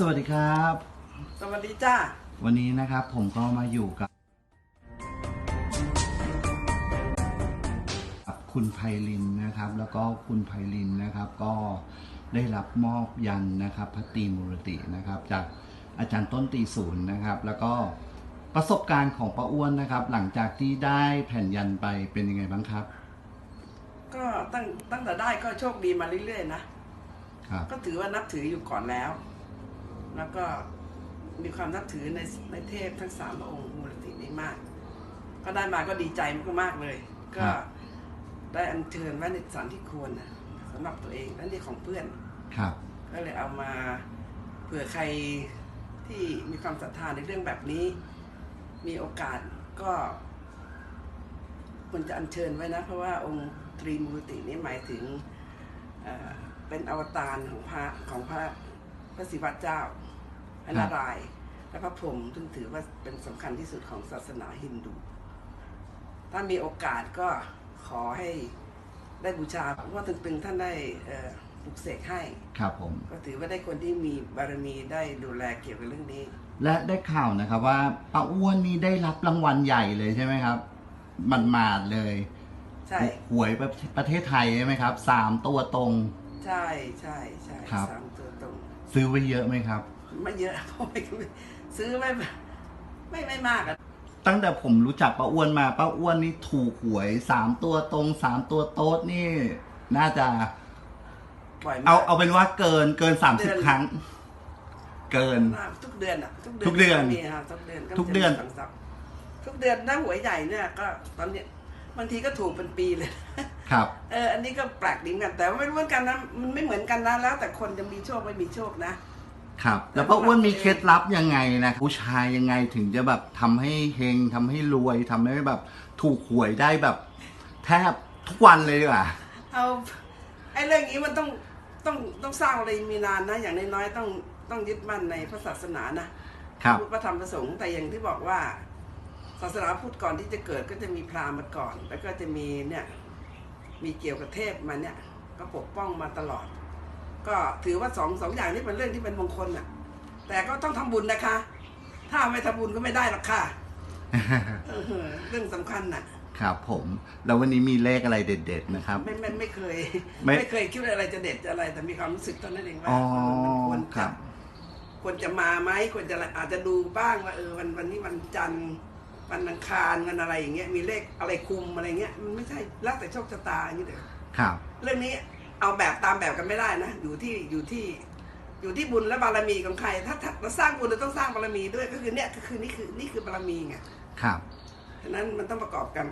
สวัสดีครับ สวัสดีจ้า วันนี้นะครับผมก็มาอยู่กับกับ คุณไพลินนะครับ แล้วก็คุณไพลินนะครับ ก็ได้รับมอบยันนะครับพระตรีมูรตินะครับ จากอาจารย์ต้นตีศูนย์นะครับ แล้วก็ประสบการณ์ของป้าอ้วนนะครับ หลังจากที่ได้แผ่นยันไปเป็นยังไงบ้างครับ ก็ตั้งตั้งแต่ได้ก็โชคดีมาเรื่อยๆนะครับ ก็ถือว่านับถืออยู่ก่อนแล้ว แล้วก็มีความนับถือในในเทพทั้งสามพระองค์มูลตินี้มาก ก็ได้มาก็ดีใจมากๆเลย ก็ได้อัญเชิญไว้ในสถานที่ควรนะสำหรับตัวเองและนี่ของเพื่อนครับ ก็เลยเอามาเผื่อใครที่มีความศรัทธาในเรื่องแบบนี้ มีโอกาสก็ควรจะอัญเชิญไว้นะ เพราะว่าองค์ตรีมูรตินี่หมายถึงเอ่อเป็นอวตารของพระของพระ พระศิวะเจ้าพระนารายณ์และพระพรหมซึ่งถือว่าเป็นสำคัญที่สุดของศาสนาฮินดู ถ้ามีโอกาสก็ขอให้ได้บูชาเพราะว่าตึงๆท่านได้เอ่อปลุกเสกให้ ครับผม ก็ถือว่าได้คนที่มีบารมีได้ดูแลเกี่ยวกับเรื่องนี้ และได้ข่าวนะครับว่าป้าอ้วนนี่ได้รับรางวัลใหญ่เลยใช่ไหมครับมันมาดๆเลยใช่ หวยประประเทศไทยใช่ไหมครับสามตัวตรง ใช่ใช่ใช่ครับ สามตัวตรง ซื้อไว้เยอะไหมครับ ไม่เยอะเพราะไม่ซื้อไม่ไม่ไม่มากอะตั้งแต่ผมรู้จักป้าอ้วนมาป้าอ้วนนี่ถูกหวยสามตัวตรงสามตัวโต๊ดนี่ น่าจะบ่อยมากเอาเอาเป็นว่าเกินเกินสามสิบครั้ง เกิน ทุกเดือนอะทุกเดืทุกเดือนมีค่ะทุกเดือนทุกเดือนจะมีสั่งซับทุกเดือนถ้าหวยใหญ่เนี่ยก็ตอนเนี้ย บางทีก็ถูกเป็นปีเลยครับ เอออันนี้ก็แปลกดีเหมือนกันแต่ว่าไม่รู้เหมือนกันนะมันไม่เหมือนกันนะแล้ว แต่คนจะมีโชคไม่มีโชคนะครับ แล้วป้าอ้วนมีเคล็ดลับยังไงนะผู้ชายยังไงถึงจะแบบทำให้เฮงทำให้รวยทำให้แบบถูกหวยได้แบบ แทบทุกวันเลยดีกว่าเอาไอ้เรื่องนี้มันต้องต้องต้องสร้างอะไรมีนานนะ อย่างน้อยๆต้องต้องยึดมั่นในพระศาสนานะครับพุทธพระธรรมพระสงฆ์แต่อย่างที่บอกว่า ศาสนาพุทธก่อนที่จะเกิดก็จะมีพราหมณ์มาก่อน แล้วก็จะมีเนี่ยมีเกี่ยวกับเทพมาเนี่ยก็ปกป้องมาตลอด ก็ถือว่าสองสองอย่างนี้เป็นเรื่องที่เป็นมงคลน่ะ แต่ก็ต้องทำบุญนะคะ ถ้าไม่ทำบุญก็ไม่ได้หรอกค่ะเออเรื่องสำคัญน่ะ ครับผม แล้ววันนี้มีเลขอะไรเด็ด ๆ นะครับ ไม่ไม่ไม่เคย ไม่ไม่เคยคิดว่าอะไรจะเด็ดจะอะไร แต่มีความรู้สึกเท่านั้นเองว่าอ๋อมันควรครัจะบควรจะมาไหมควรจะอะไรอาจจะดูบ้างว่าเออวันวันนี้วันจันทร์ วันอังคารวันอะไรอย่างเงี้ยมีเลขอะไรคุมอะไรเงี้ยมันไม่ใช่แล้วแต่โชคชะตาอย่างนี้เด้อครับ เรื่องนี้เอาแบบตามแบบกันไม่ได้นะ อยู่ที่อยู่ที่อยู่ที่บุญและบารมีของใคร ถ้าถ้าเราสร้างบุญเราต้องสร้างบารมีด้วยก็คือเนี่ยก็คือนี่คือนี่คือบารมีไงครับฉะนั้นมันต้องประกอบกัน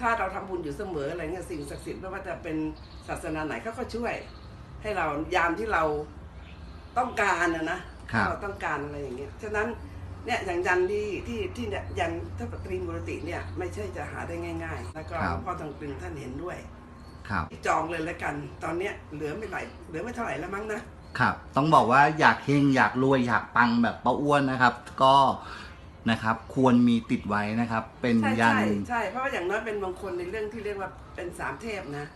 ถ้าเราทำบุญอยู่เสมออะไรเงี้ยสิ่งศักดิ์สิทธิ์ไม่ว่าจะเป็นศาสนาไหนเขาก็ช่วย ให้เรายามที่เราต้องการนะนะครับถ้าเราต้องการอะไรอย่างเงี้ยฉะนั้น เนี่ยอย่างยันที่ที่ที่เนี่ยยันทัพตรีมูรติเนี่ยไม่ใช่จะหาได้ง่าย ๆ แล้วก็ครับหลวงพ่อทองกลึงท่านเห็นด้วยครับจองเลยแล้วกัน ตอนเนี้ยเหลือไม่ไหลเหลือไม่เท่าไหร่แล้วมั้งนะครับ ต้องบอกว่าอยากเฮงอยากรวยอยากปังแบบป้าอ้วนนะครับ ก็นะครับควรมีติดไว้นะครับ เป็นใช่ยันใช่ใช่เพราะว่าอย่างน้อยเป็นมงคลในเรื่องที่เรียกว่าเป็นสามเทพนะ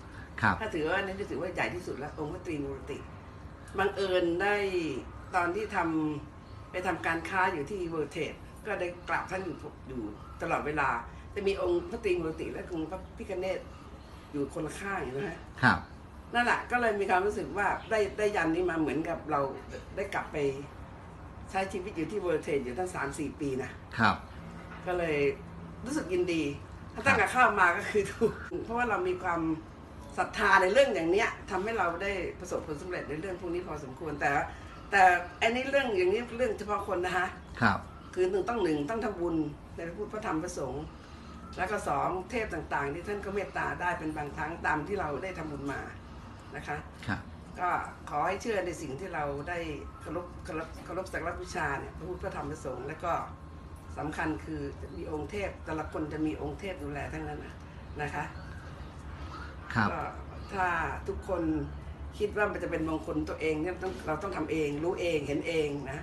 ครับถ้าถือว่าอันนี่ถือว่าใหญ่ที่สุดแล้วองค์พระตรีมูรติบังเอิญได้ตอนที่ทำ ไปทำการค้าอยู่ที่เวอร์เทดก็ได้กราบท่านอยู่อยู่ตลอดเวลา จะมีองค์พระตรีมูรติและองค์พระพิฆเนศอยู่คนละข้างนะฮะครับนั่นแหละก็เลยมีความรู้สึกว่าได้ได้ยันนี้มาเหมือนกับเราได้กลับไป ใช้ชีวิตอยู่ที่เวอร์เทดอยู่ตั้งสามสี่ปีนะครับ ก็เลยรู้สึกยินดีถ้าตั้งแต่เข้ามาก็คือถูกเพราะว่าเรามีความศรัทธาในเรื่องอย่างเนี้ยทำให้เราได้ประสบผลสำเร็จในเรื่องพวกนี้พอสมควรแต่ แต่อันนี้เรื่องอย่างนี้เรื่องเฉพาะคนนะคะครับ คือหนึ่งต้องหนึ่งต้องทำบุญในพระพุทธพระธรรมพระสงฆ์แล้วก็สองเทพต่างๆ ที่ท่านก็เมตตาได้เป็นบางครั้งตามที่เราได้ทำบุญมานะคะครับก็ขอให้เชื่อในสิ่งที่เราได้เคารพเคารพเคารพสักการะบูชาเนี่ยพระพุทธพระธรรมพระสงฆ์แล้วก็สำคัญคือจะมีองค์เทพแต่ละคนจะมีองค์เทพดูแลทั้งนั้นนะนะคะ ครับก็ถ้าทุกคน คิดว่ามันจะเป็นมงคลตัวเองเนี่ยต้องเราต้องทำเอง รู้เองเห็นเองนะ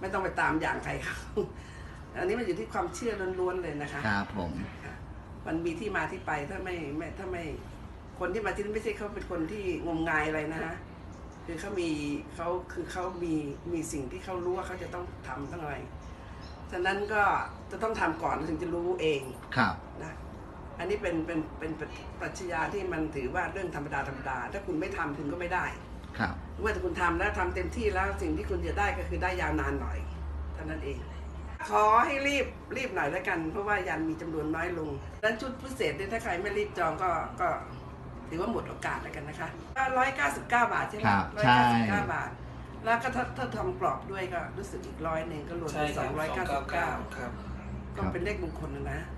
ไม่ต้องไปตามอย่างใครเขาอันนี้มันอยู่ที่ความเชื่อล้วนๆเลยนะคะครับผมค่ะมันมีที่มาที่ไปถ้าไม่ไม่ถ้าไม่คนที่มาที่นี่ไม่ใช่เขาเป็นคนที่งมงายอะไรนะฮะคือเขามีเขาคือเขามีมีสิ่งที่เขารู้ว่าเขาจะต้องทำต้องอะไรฉะนั้นก็จะต้องทำก่อนถึงจะรู้เองครับนะ อันนี้เป็นเป็นเป็นเป็นปรัชญาที่มันถือว่าเรื่องธรรมดาธรรมดา ถ้าคุณไม่ทำคุณก็ไม่ได้ ครับเมื่อคุณทำแล้วทำเต็มที่แล้วสิ่งที่คุณจะได้ก็คือได้ยาวนานหน่อยเท่านั้นเอง ขอให้รีบรีบหน่อยแล้วกัน เพราะว่ายันมีจำนวนน้อยลงดังนั้นชุดพิเศษเนี่ยถ้าใครไม่รีบจองก็ก็ถือว่าหมดโอกาสแล้วกันนะคะร้อยเก้าสิบเก้าบาทใช่ไหมครับร้อยใช่เก้าสิบเก้าบาท แล้วก็ถ้าถ้าทำกรอบด้วยก็รู้สึกอีกร้อยหนึ่งก็รวมใช่เป็นคสรัอบงร้อยเก้าสิบเก้าครับก็เป็นเลขมงคลนะนะอืม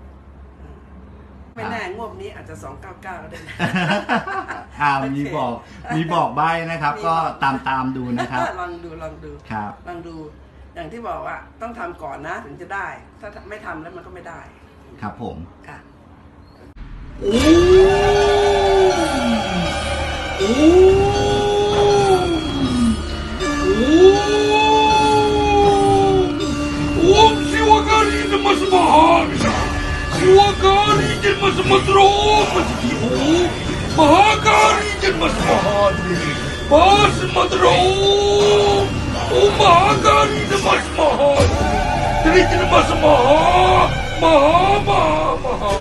ไม่แน่งวดนี้อาจจะสองเก้าเก้าก็ได้นะ อ่าโอเคมีบอกมีบอกใบนะครับ มีก็บอกตามตามดูนะครับลองดูลองดู ครับ ลองดู อย่างที่บอกว่าต้องทำก่อนนะถึงจะได้ ถ้าไม่ทำแล้วมันก็ไม่ได้ครับผม ค่ะ ओम મંદિરો મસ્જિદો મહાકાળી જન્મસ્થાને બસ મંદિરો ઓ મહાકાળી જન્મસ્થાન ત્રિજન્મસ્થાન મહા મહા મહા